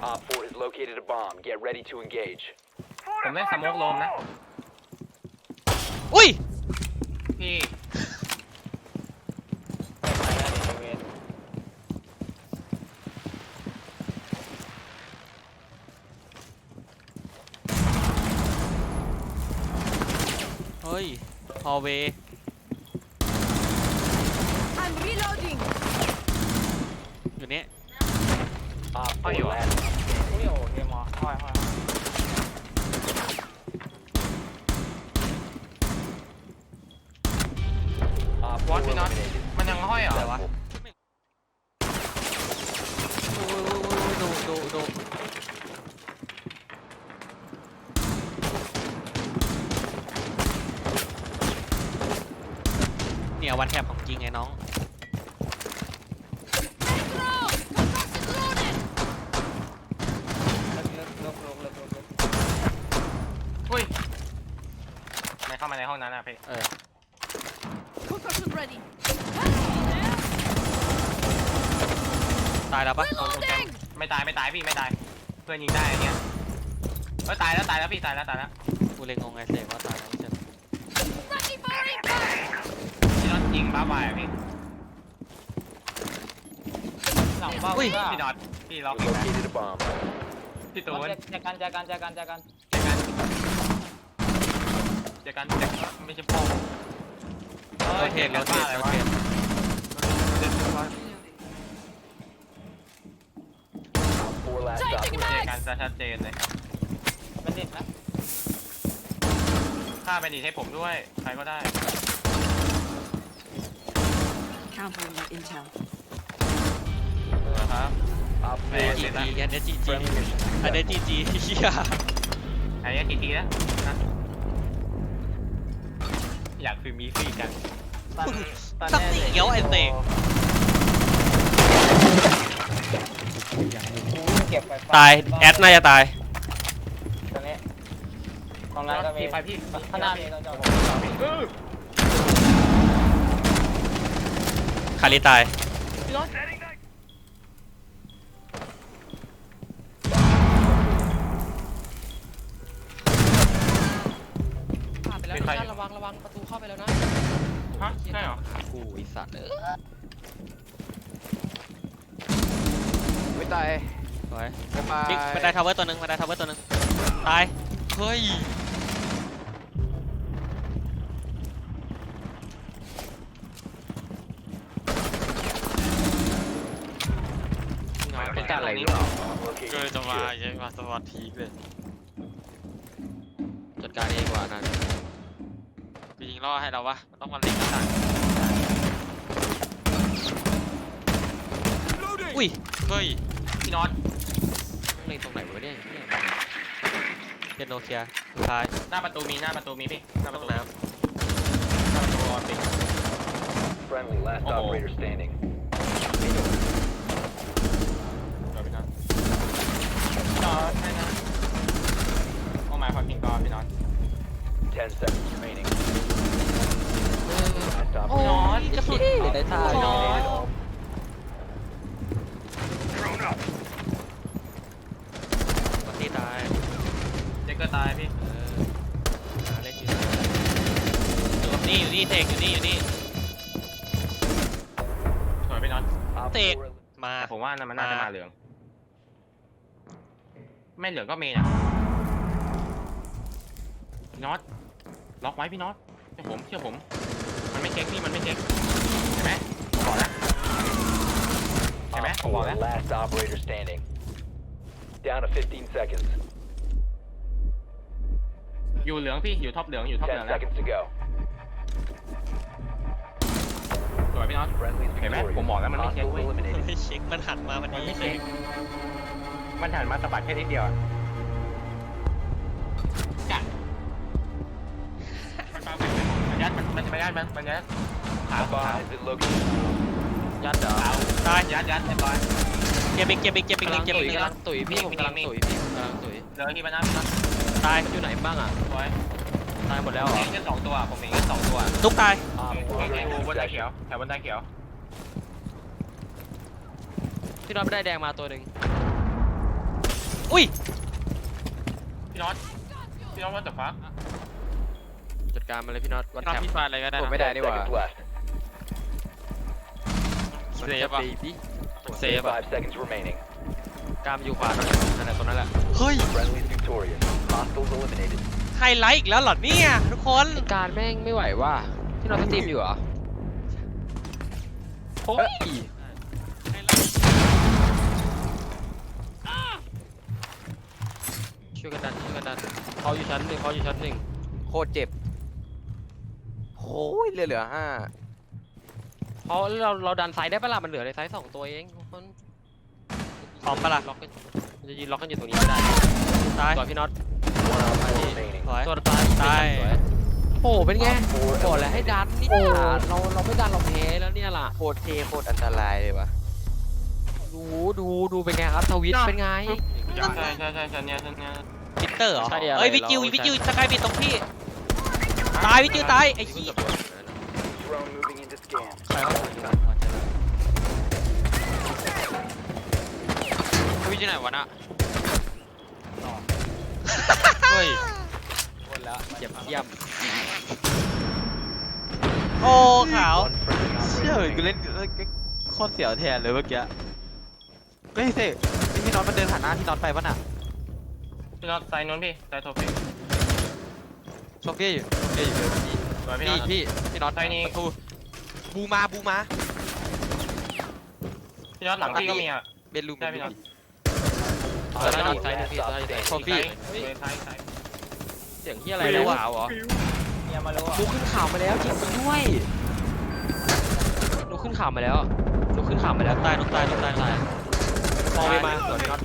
Op 4 has located a bomb. Get ready to engage. ผมเล่นสโมกโลมนะ อุ้ย พี่ เฮ้ยฮอลเวย์ วอ4ตพี่น็อต eliminated. มันยังห้อยเหรออะไรวะดูดูดูเนี่ยวันแทบของจริงไงน้อง Throw. Concussive loaded. อุ้ยไม่เข้ามาในห้องนั้นนะพี่ เออ Concussion ready. ตายแล้วปะ Reloading. ไม่ตายไม่ตายพี่ไม่ตาย เพื่อนยิงได้ไอ้เนี่ยเอ้ยตายแล้วตายแล้วพี่ตายแล้วตายแล้วกูเลยงงไงเสกว่าตายแล้วไม่ใช่ Ready for impact. พี่น็อตยิงบ้าบายอะพี่หลังบ้าอุ้ย พี่น็อตพี่ล็อก We อีกแล้ว located a bomb. พี่ตูนเจอกันเจอกันเจอกันเจอกันเจอกันเจอกันเจอกันไม่ใช่โป้ง โรเทตโรเทตโรเทต Op 4 last Taking operator. เจอกันซะชัดเจนเลยเป็นเด็กนะฆ่าไปดีให้ผมด้วย ใครก็ได้ Countering your intel. นะครับ Op 4 Hey, จีจีอันนี้จีจีอันนี้จีจีเฮียอ้ยักกี่ทีแล้วนะอยากคือมีซี่กัน สักสีเขียวไอ้เสกเก็บไปตาย แอดน่าจะตายตรงนี้ตรงนั้นก็มีพี่ไปพี่ข้างหน้ามีตรงจอดผมเออคาริตาย ผ่านไปแล้วมีใครนะระวังระวังประตูเข้าไปแล้วนะฮะใช่เหรอ กูไอสัตว์เออไม่ตายสวยจะมาบิ๊กบันไดทาวเวอร์ตัวหนึ่งบันไดทาวเวอร์ตัวหนึ่งตาย เฮ้ย เป็นการอะไรนี่ Location เกิดจะมา secure. เยอะมาสวัสดีเลยจัดการเองกว่านั่นกูยิงล่อให้เราวะมันต้องมาเล็งหน้าต่าง อุ้ย เฮ้ย พี่น็อตเล็งตรงไหนวะเนี่ยเจนโนเคียสุดท้ายหน้าประตูมีหน้าประตูมีพี่หน้าปต้ระองตูน้หน้าประตูรอปิด Friendly last Uh-oh. operator standing. รอปิดนะจอใช่นะโอ้หมายความพิงกอพี่น็อต10 seconds remaining. Last ำโอ้ operator. ยกระสุนได้ท่าโอ้เลยย นี่อยู่นี่เทกอยู่นี่อยู่นี่สวยพี่น็อต Op Tệ. 4มาแต่ผมว่าน่ะมันน่าจะมามาเหลืองไม่เหลืองก็เมนอะพี่น็อตล็อกไว้พี่น็อตเชื่อผมเชื่อผม มันไม่เช็คนี่มันไม่เช็คเห็นไหมผมบอกแล้วเห็นไหม Op ผมบอก4แล้ว last operator standing. Down to 15 seconds. อยู่เหลืองพี่อยู่ท็อปเหลืองอยู่ท็อปเหลือง10แล้ว seconds to go. ส วยพี่น็อต Friendly's เห็นไหม victorious. ผมบอกแล้วมันไม่เช็ค Hostiles eliminated. ไม่เช็ค มันหันมามันมันนี้ไม่เช็คมันหันมาสะบัดแค่นิดเดียวอะกัดมันยัดมันมันจะไปยัดมันมันยัดขา The ขา bomb is in location. ยัดเหรอขาตายยัดยัดเรียบร้อยเจ็บอีกเจ็บอีกเจ็บอีกกำลังเจ็บตุ๋ยอีกกำลังตุ๋ยพี่ผมกำลังตุ๋ยพี่กำลังตุ๋ยเหลือที่มันน้ำพี่น็อตตายอยู่ไหนบ้างอะสวย ตายหมดแล้วผมเหรอเองแค่สองตัวผมเองแค่สองตัวทุกตาย Op เอง4เองดู in บนตาเขียว possession. แถวบนตาเขียวพี่น้องไม่ได้แดงมาตัวหนึ่งอุ้ยพี่น็อตพี่น็อตว่าแต่ฟ้าจัดการมาเลยพี่น็อตวันพี่น็อตแคปพี่ฟาดอะไรก็ได้ผมนะไม่ได้นี่หว่า Seconds left. เซฟป่ะเซฟอะ Five seconds remaining. กล้ามอยู่ขวาตรงนั้นนั่นแหละตรงนั้นแหละเฮ้ย Friendly's victorious. Hostiles eliminated. ไฮไลท์อีกแล้วเหรอเนี่ยทุกคนไอ้การแม่งไม่ไหวว่ะพี่น็อตสตรีมอยู่เหรอโอ้ยช่วยกันดันช่วยกันดันเขาอยู่ชั้นหนึ่งเขาอยู่ชั้นหนึ่งโคตรเจ็บโอ้ยเหลือเหลือห้าเพราะเราเราดันไซด์ได้ปะล่ะมันเหลือในไซด์สองตัวเองทุกคนพร้อมปะล่ะล็อกกันมันจะยืนล็อกกันอยู่ตรงนี้ไม่ได้ตายก่อนพี่น็อต One op four remaining. สวยตัวตายตายสวยโอ้โหเป็นไง Op four บอกแล้วให้ดันเนี่ยเราเราไม่ดันเราแพ้แล้วเนี่ยล่ะโคตรเทโคตรอันตรายเลยวะดูดูดูเป็นไงครับทวิตเป็นไงใช่ใช่ใช่ใช่ชั้นเนี้ยชั้นเนี้ยวิกเตอร์เหรอใช่อะไรเอ้ยวิจิวเราวิจิวใช่สกายบินตรงพี่ตายวิจิวตายไอ้ขี้ Drone moving into scan. ใครเขาทวิตที่ไหนวะน่ะ เฮ้ยคนแล้วเยี่ยมเยี่ยมโอ้ขาว One friendly เชื่อ operator กู remaining. เล่นโคตรเสียวแทนเลยเมื่อกี้เฮ้ยเซ่นี่พี่น็อตมันเดินผ่านหน้าพี่น็อตไปปะน่ะพี่น็อตไซน์นู้นพี่ไซน์โทฟี่โซเฟียอยู่โซเฟียอยู่เลยพี่สวยพี่น็พี่อตพี่พี่น็อตใช่นี่ประตูบูมาบูมาพี่น็อตหลังพี่ก็มีอะเบนลูมใช่พี่น็อตเออแล้วอีกไซด์หนึงพี่ไซด์หนึ่งโซฟี่ เฮ้ยไซน์ไซน์เสียงที่อะไรแล้ววะเหรอเนี่ยมารู้อะดูขึ้นข่าวมาแล้วจริงด้วยดูขึ้นข่าวมาแล้วดูขึ้นข่าวมาแล้วตายนกตายนกตายนกตายมองไปมาสวยพี่น็อต